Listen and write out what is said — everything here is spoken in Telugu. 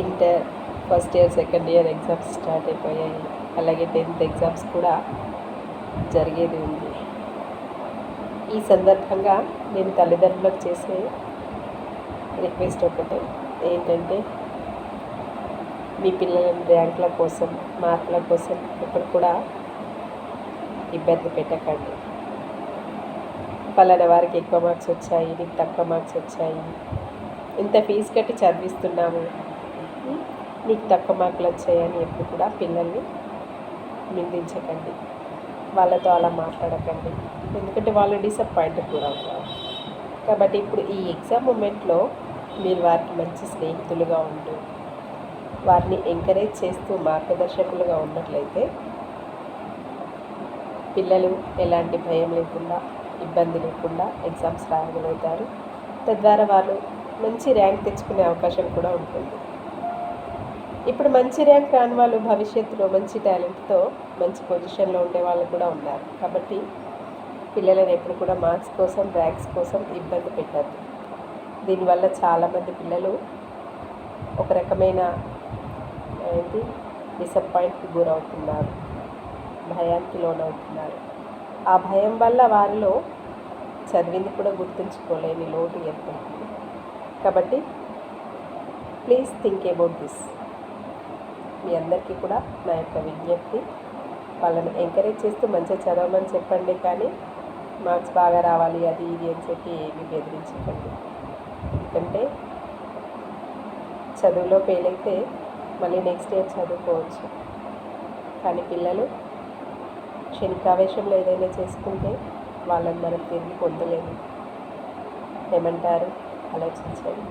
Inter first year second year exams start అయిపోయాయి. అలాగే టెన్త్ ఎగ్జామ్స్ కూడా జరిగేది ఉంది. ఈ సందర్భంగా నేను తల్లిదండ్రులకు చేసే రిక్వెస్ట్ ఒకటే ఏంటంటే మీ పిల్లల ర్యాంకుల కోసం మార్కుల కోసం ఇప్పుడు కూడా ఇబ్బంది పెట్టకండి. పలానా వారికి ఎక్కువ మార్క్స్ వచ్చాయి నీకు తక్కువ మార్క్స్ వచ్చాయి. ఇంత ఫీజు కట్టి చదివిస్తున్నాము. మీకు నీకు తక్కువ మార్కులు వచ్చాయని ఎప్పుడు కూడా పిల్లల్ని నిందించకండి. వాళ్ళతో అలా మాట్లాడకండి. ఎందుకంటే వాళ్ళు డిసప్పాయింట్ కూడా ఉంటారు కాబట్టి ఇప్పుడు ఈ ఎగ్జామ్ మూమెంట్లో మీరు వారికి మంచి స్నేహితులుగా ఉంటూ వారిని ఎంకరేజ్ చేస్తూ మార్గదర్శకులుగా ఉన్నట్లయితే పిల్లలు ఎలాంటి భయం లేకుండా ఇబ్బంది లేకుండా ఎగ్జామ్స్ రాయగలుగుతారు. తద్వారా వాళ్ళు మంచి ర్యాంక్ తెచ్చుకునే అవకాశం కూడా ఉంటుంది. ఇప్పుడు మంచి ర్యాంక్ రాని వాళ్ళు భవిష్యత్తులో మంచి టాలెంట్తో మంచి పొజిషన్లో ఉండే వాళ్ళు కూడా ఉన్నారు. కాబట్టి పిల్లలను ఎప్పుడు కూడా మార్క్స్ కోసం ర్యాంక్స్ కోసం ఇబ్బంది పెట్టద్దు. దీనివల్ల చాలామంది పిల్లలు ఒక రకమైన ఏంటి డిసప్పాయింట్కి గురవుతున్నారు. భయానికి లోనవుతున్నారు. ఆ భయం వల్ల వారిలో చదివింది కూడా గుర్తుంచుకోలేని లోటు ఏర్పడుతుంది. కాబట్టి ప్లీజ్ థింక్ అబౌట్ దిస్ మీ అందరికీ కూడా నా యొక్క విజ్ఞప్తి. వాళ్ళని ఎంకరేజ్ చేస్తూ మంచిగా చదవమని చెప్పండి కానీ మార్క్స్ బాగా రావాలి అది ఇది అని చెప్పి ఏమీ బెదిరించకండి. ఎందుకంటే చదువులో ఫెయిల్ అయితే మళ్ళీ నెక్స్ట్ ఇయర్ చదువుకోవచ్చు. కానీ పిల్లలు క్షణికావేశంలో ఏదైనా చేసుకుంటే వాళ్ళని మనం తిరిగి పొందలేము. ఏమంటారు? ఆలోచించండి.